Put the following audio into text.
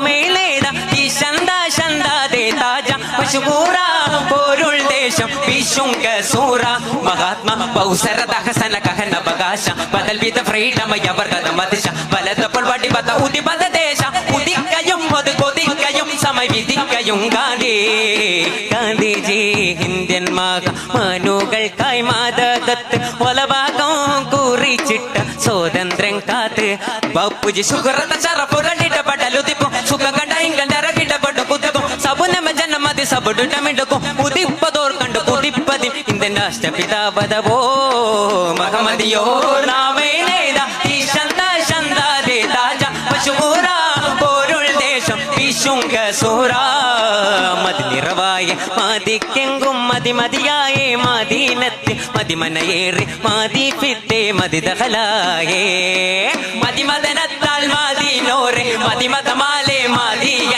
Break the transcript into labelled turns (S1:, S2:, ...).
S1: മേലേത ഈ ശന്ത ശന്താദേ താജ. പശുപൂറ പോരുൾ ദേശം. വിശുങ്ക സൂറ. മഹാത്മ ബൗസര ദഹസന കഹന ബകാശ. ബദൽ വിധ ഫ്രീഡമയ വർഗത മതിശ. ബലതപ്പോൾ വടിബത ഉദിബത ദേശ. ഉദിക്കയും അത് കൊതിക്കയും സമയ വിധിക്കയും ഗാന്ധി. ഗാന്ധിജി ഇന്ത്യൻ മനുകൾക്കായി മാതകത്ത്. ഒലഭാഗം കുറിച്ചിട്ട സ്വാതന്ത്ര്യം കാത്ത്. ബാപ്പുജി സുഹൃത്ത ചറപ്പുരളിടപെടലുതിപ്പും ജനമതി സബുടുടമിടുക്കും ഉദിപ്പതോർ കണ്ടു കുതിപ്പതി ഇന്ത്യൻ രാഷ്ട്രപിതാപദവോ മഹമതിയോ നാമേനേത ഈ ശന്ത ശന്താദേ താജ. പശുപൂര പോരുൾ ദേശം. വിശുങ്ക സൂറ. മതി നിറവായ മതിക്കെങ്കും മതി മതിയായേ മദീനത്ത് മതിമനയേറി മതി ഫിത്തെ മതിദഹലായേ ദഹലായേ. മതിനോറെ മദനത്താൽ മതിയ